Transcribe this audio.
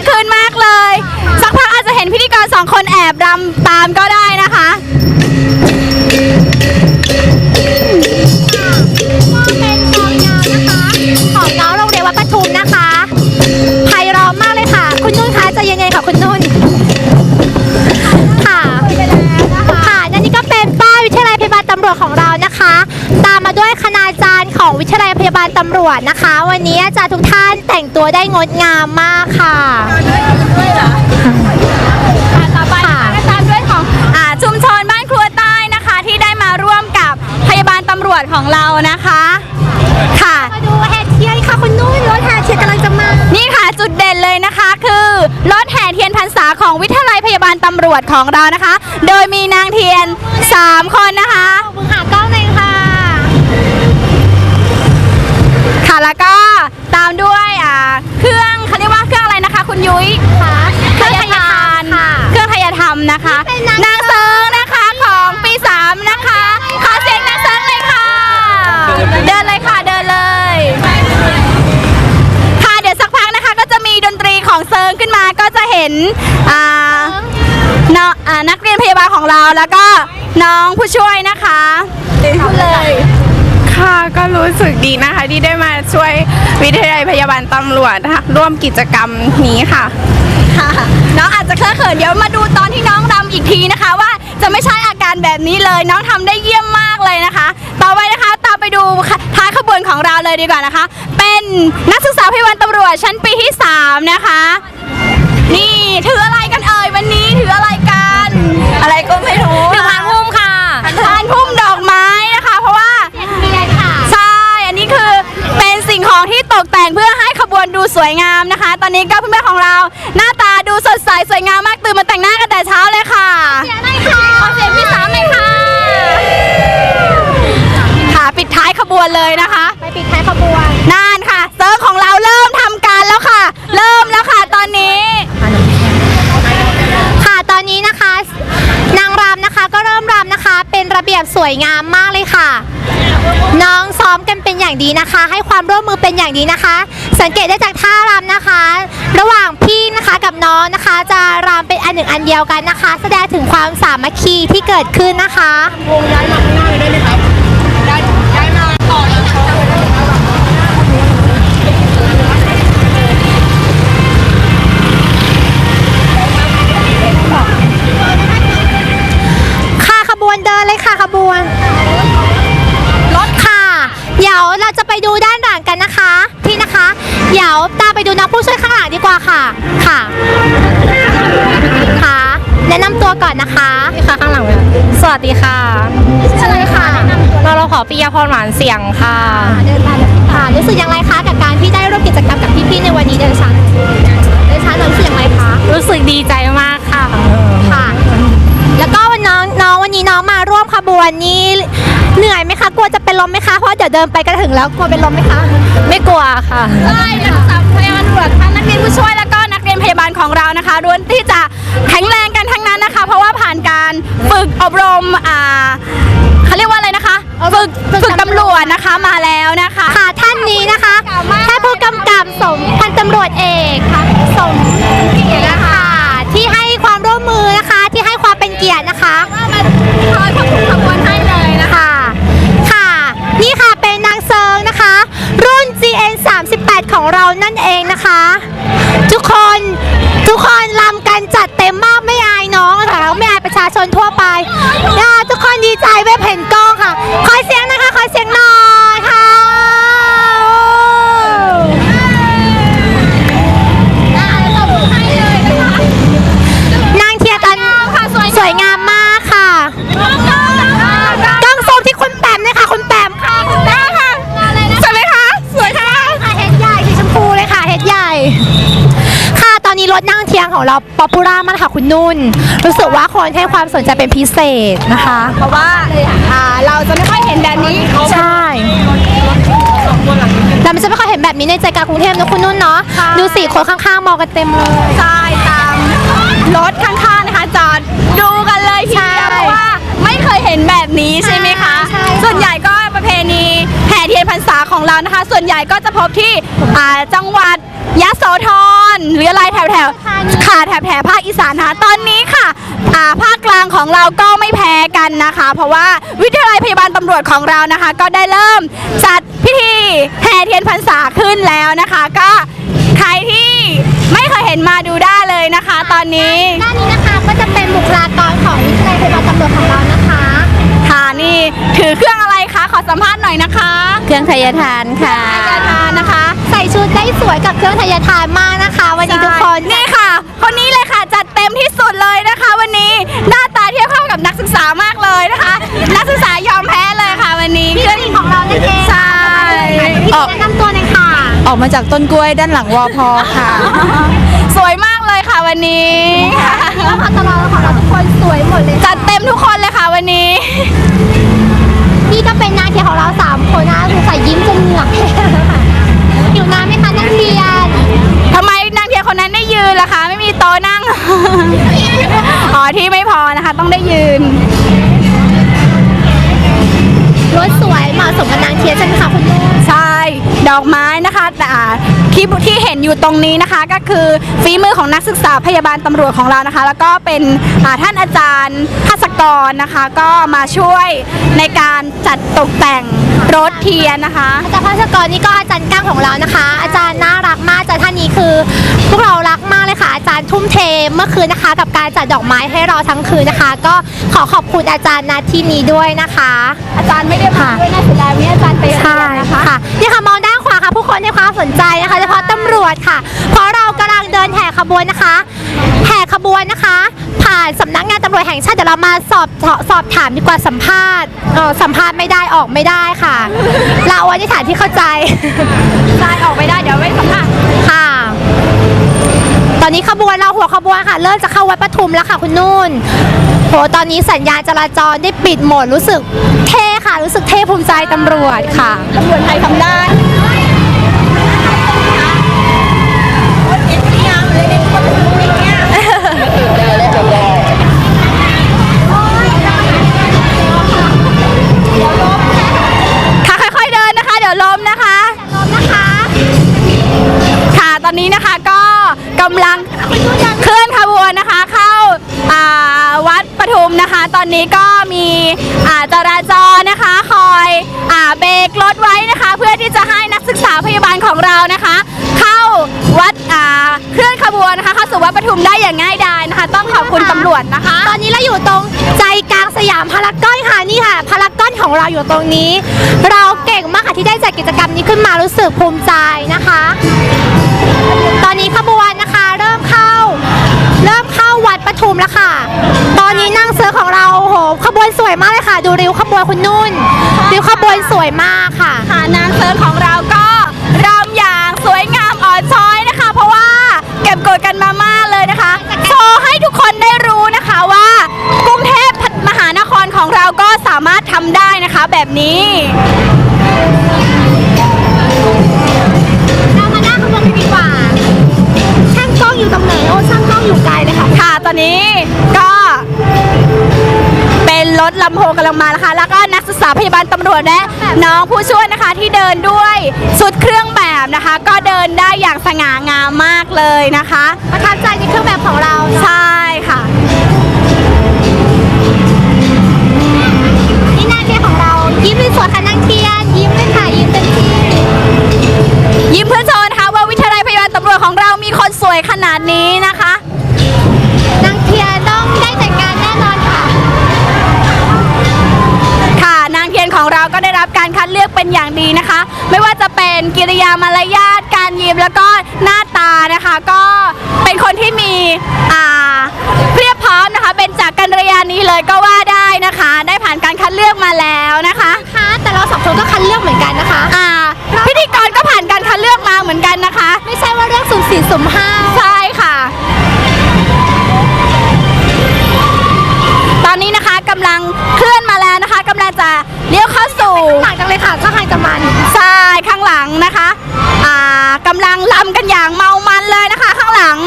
กคืนมากเลย สักพักอาจจะเห็นพิธีกรสองคนแอบรำตามก็ได้นะคะก็เป็นกองยาวนะคะของน้องโรงเรียนวัดปทุมนะคะไพเราะมากเลยค่ะ คุณนุ่นคะจะยังไงคะคุณนุ่น ค่ะค่ะและนี่ก็เป็นป้ายวิทยาลัยพยาบาลตำรวจของเรานะคะ ตามมาด้วยคณาจารย์ของวิทยาลัย พยาบาลตำรวจนะคะ วันนี้อาจารย์ทุกท่านแต่งตัวได้งดงามมากค่ะต่อไปนะคะก็ตามด้วยของอ่าชุมชนบ้านครัวใต้นะคะ ที่ได้มาร่วมกับพยาบาลตำรวจของเรานะคะ ค่ะ มาดูแห่เทียนค่ะคุณนุ่นรถแห่เทียนกำลังจะมา นี่ค่ะจุดเด่นเลยนะคะคือรถแห่เทียนพรรษาของวิทยาลัยพยาบาลตำรวจของเรานะคะ โดยมีนางเทียน 3 คนนะคะมึงหากล้องหน่ ค่ะค่ะแล้วก็ตามด้วยอ่าเครื่องเขาเรียกว่าเครื่องอะไรนะคะ คุณยุ้ยค่ะเครื่องทยทานค่ะเครื่องทยธรรมนะคะเป็นนางนางเซิงนะคะของปีสามนะคะขอเสียงนางเซิงเลยค่ะ เดินเลยค่ะเดินเลยค่ะเดี๋ยวสักพักนะคะก็จะมีดนตรีของเซิงขึ้นมาก็จะเห็นอ่าน้องอ่านักเรียนพยาบาลของเราแล้วก็น้องผู้ช่วยนะคะพูดเลย ค่ะก็รู้สึกดีนะคะ ที่ได้มาช่วยวิทยาลัยพยาบาลตำรวจนะคะร่วมกิจกรรมนี้ค่ะ ค่ะน้องอาจจะเคอะเขินเดี๋ยวมาดูตอนที่น้องรำอีกทีนะคะ ว่าจะไม่ใช่อาการแบบนี้เลย น้องทำได้เยี่ยมมากเลยนะคะ ต่อไปนะคะตามไปดูท้ายขบวนของเราเลยดีกว่านะคะ เป็นนักศึกษาพยาบาลตำรวจชั้นปีที่3นะคะ นี่ถืออะไรกันเอ่ยวันนี้ถืออะไรกัน อะไรก็ไม่รู้ถื ดูสวยงามนะคะ ตอนนี้ก็เพื่อนๆของเรา หน้าตาดูสดใสสวยงามมากตื่นมาแต่งหน้ากันแต่เช้าเลยค่ะเสียงหน่อยค่ะขอเสียงพี่สามหน่อยค่ะค่ะปิดท้ายขบวนเลยนะคะ ไปปิดท้ายขบวนนานค่ะเซิร์ฟของเราเริ่มทำการแล้วค่ะ เริ่มแล้วค่ะตอนนี้ ค่ะตอนนี้นะคะ นางรำนะคะก็เริ่มรำนะคะ เป็นระเบียบสวยงามมากเลยค่ะ น้องซ้อมกันเป็นอย่างดีนะคะ ให้ความร่วมมือเป็นอย่างดีนะคะ สังเกตได้จากท่ารำนะคะ ระหว่างพี่นะคะกับน้องนะคะ จะรำเป็นอันหนึ่งอันเดียวกันนะคะ แสดงถึงความสามัคคีที่เกิดขึ้นนะคะค่ะ ดี๋ยวตามไปดูน้องผู้ช่วยข้างหลังดีกว่าค่ะ ค่ะ ค่ะ แนะนำตัวก่อนนะคะค่ะข้างหลังเลยสวัสดีค่ะชื่ออะไรค่ะเราเราขอปิยาพรหวานเสียงค่ะเดินมาเลยค่ะรู้สึกอย่างไรคะกับการที่ได้ร่วมกิจกรรมกับพี่ๆในวันนี้เดินช้าเดินช้าเรารู้สึกอย่างไรคะ รู้สึกดีใจมากค่ะ ค่ะ แล้วก็วันน้องน้องวันนี้น้องมาร่วมขบวนนี้เหนื่อยไหมคะ กลัวจะเป็นลมไหมคะ เพราะเดี๋ยวเดินไปก็ถึงแล้วกลัวเป็นลมไหมคะ ไม่กลัวค่ะใช่นักศึกษาพยาบาลตำร วจทั้งนักเรียนผู้ช่วยแล้วก็นักเรียนพยาบาลของเรานะคะล้วนที่จะแข็งแรงกันทั้งนั้นนะคะ เพราะว่าผ่านการฝึกอบรมอ่าเขาเรียกว่าอะไรนะคะฝึกฝึกตำรวจนะคะมาแล้วนะคะ ค่ะท่านนี้นะคะท่านผู้กำกับสมพันตำรวจเอกค่ะส ชนทั่วไป ของเราป๊อปปูล่ามากค่ะคุณนุ่น รู้สึกว่าคนให้ความสนใจเป็นพิเศษนะคะ เพราะว่าอ่าเราจะไม่ค่อยเห็นแบบนี้ใช่เราไม่จะไม่ค่อยเห็นแบบนี้ในใจกลางกรุงเทพนะคุณนุ่นเนาะดูสี่คนข้างๆมองกันเต็มเลยใช่ตามรถข้างๆนะคะจอดดูกันเลยทีเดียวใช่เพราะว่าไม่เคยเห็นแบบนี้ใช่ไหมคะใช่ค่ะส่วนใหญ่ก็ประเพณีแห่เทียนพรรษาของเรานะคะ ส่วนใหญ่ก็จะพบที่อ่าจังหวัดยะโสธรหรืออะไรแถวแถวๆ ค่ะแถบแถบภาคอีสานนะคะตอนนี้ค่ะอ่าภาคกลางของเราก็ไม่แพ้กันนะคะ เพราะว่าวิทยาลัยพยาบาลตำรวจของเรานะคะ ก็ได้เริ่มจัดพิธีแห่เทียนพรรษาขึ้นแล้วนะคะ ก็ใครที่ไม่เคยเห็นมาดูได้เลยนะคะ ตอนนี้ด้านนี้นะคะก็จะเป็นบุคลากรของวิทยาลัยพยาบาลตำรวจของเรานะคะค่ะนี่ถือเครื่องอะไรคะขอสัมภาษณ์หน่อยนะคะ เครื่องทายทานค่ะกระทานนะคะ ใส่ชุดได้สวยกับเครื่องทายทานมากนะคะ วันนี้ทุกคน นี่ค่ะ คนนี้เลยค่ะจัดเต็มที่สุดเลยนะคะ วันนี้หน้าตาเทียบเท่ากับนักศึกษามากเลยนะคะ นักศึกษายอมแพ้เลยค่ะ วันนี้พี่สีของเรานั่นเองใช่พี่แนะนำตัวหน่อยค่ะ ออกมาจากต้นกล้วยด้านหลังวอพอค่ะ สวยมากเลยค่ะวันนี้นี่ก็พอตลอดของเราทุกคนสวยหมดเลยจัดเต็มทุกคนเลยค่ะวันนี้นี่ก็เป็นนางเทียนของเราสามคนนะสงสัยยิ้มจนเหงือก นั่ง อ๋อที่ไม่พอนะคะ ต้องได้ยืน รถสวยเหมาะสมกับนางเทียนใช่ไหมคะคุณนุ่นใช่ ดอกไม้นะคะแต่อ่าที่ที่เห็นอยู่ตรงนี้นะคะ ก็คือฝีมือของนักศึกษาพยาบาลตำรวจของเรานะคะ แล้วก็เป็นอ่าท่านอาจารย์ภาสกรนะคะ ก็มาช่วยในการจัดตกแต่ง รถเทียนนะคะ อาจารย์ภาสกรนี่ก็อาจารย์ก้างของเรานะคะ อาจารย์น่ารักมากอาจารย์ท่านนี้คือ พวกเรารักมากเลยค่ะ อาจารย์ทุ่มเทเมื่อคืนนะคะ กับการจัดดอกไม้ให้เราทั้งคืนนะคะ ก็ขอขอบคุณอาจารย์ณที่นี้ด้วยนะคะ อาจารย์ไม่ได้มาด้วยนะเสียดายวันนี้อาจารย์ไปเรียนใช่นะคะค่ะนี่ค่ะมองด้ สนใจนะคะเฉพาะตำรวจค่ะ เพราะเรากำลังเดินแห่ขบวนนะคะ แห่ขบวนนะคะ ผ่านสำนักงานตำรวจแห่งชาติเดี๋ยวเรามาสอบสอบถามดีกว่าสัมภาษณ์เออสัมภาษณ์ไม่ได้ออกไม่ได้ค่ะ เราเอาไว้ในฐานที่เข้าใจอาจารย์ออกไม่ได้เดี๋ยวไม่สัมภาษณ์ค่ะ ตอนนี้ขบวนเราหัวขบวนค่ะ เริ่มจะเข้าวัดปทุมแล้วค่ะคุณนุ่นโหตอนนี้สัญญาณจราจรได้ปิดหมดรู้สึกเท่ค่ะ รู้สึกเท่ภูมิใจตำรวจค่ะ ตำรวจไทยทำได้ำลังเคลื่อนขบวนนะคะ เข้าวัดปทุมนะคะ ตอนนี้ก็มีจราจรนะคะ คอยอเบรกรถไว้นะคะ เพื่อที่จะให้นักศึกษาพยาบาลของเรานะคะ เข้าวัดเคลื่อนขบวนนะคะเข้าสู่วัดปทุมได้อย่างง่ายดายนะคะ ต้องขอบคุณตำรวจนะคะ ตอนนี้เราอยู่ตรงใจกลางสยามพารากอนค่ะนี่ค่ะพารากอนของเราอยู่ตรงนี้ เราเก่งมากค่ะที่ได้จัดกิจกรรมนี้ขึ้นมารู้สึกภูมิใจนะคะ ตอนนี้ขบวนนะคะ ทุมแล้วค่ะ ตอนนี้นั่งเสือของเราโอ้โหขบวนสวยมากเลยค่ะ ดูริ้วขบวนคุณนุ่นริ้วขบวนสวยมากค่ะ ค่ะนางเซิร์ฟของเราก็รำอย่างสวยงามอ่อนช้อยนะคะ เพราะว่าเก็บกดกันมามากเลยนะคะโชว์ให้ทุกคนได้รู้นะคะว่ากรุงเทพมหานครของเราก็สามารถทำได้นะคะแบบนี้ ถลำโพงกำลังมานะคะ แล้วก็นักศึกษาพยาบาลตำรวจและน้องผู้ช่วยนะคะที่เดินด้วยชุดเครื่องแบบนะคะ ก็เดินได้อย่างสง่างามมากเลยนะคะ ประทับใจในเครื่องแบบของเราเนอะใช่ค่ะ นี่นางเทียนของเรา ยิ้มสวยๆค่ะนางเทียน ยิ้มเลยค่ะ ยิ้มเต็มที่ ยิ้มเพื่อโชว์นะคะว่าวิทยาลัยพยาบาลตำรวจของเรามีคนสวยขนาดนี้นะคะ เลือกเป็นอย่างดีนะคะ ไม่ว่าจะเป็นกิริยามารยาทการยิ้มแล้วก็หน้าตานะคะ ก็เป็นคนที่มีอ่าเพียบพร้อมนะคะ เป็นจากกัลยาณีเลยก็ว่าได้นะคะ ได้ผ่านการคัดเลือกมาแล้วนะคะค่ะแต่เราสองคนก็คัดเลือกเหมือนกันนะคะอ่าพิธีกรก็ผ่านการคัดเลือกมาเหมือนกันนะคะ ไม่ใช่ว่าเรื่องสุ่มสี่สุ่มห้า กำลังลำกันอย่างเมามันเลยนะคะ ข้างหลัง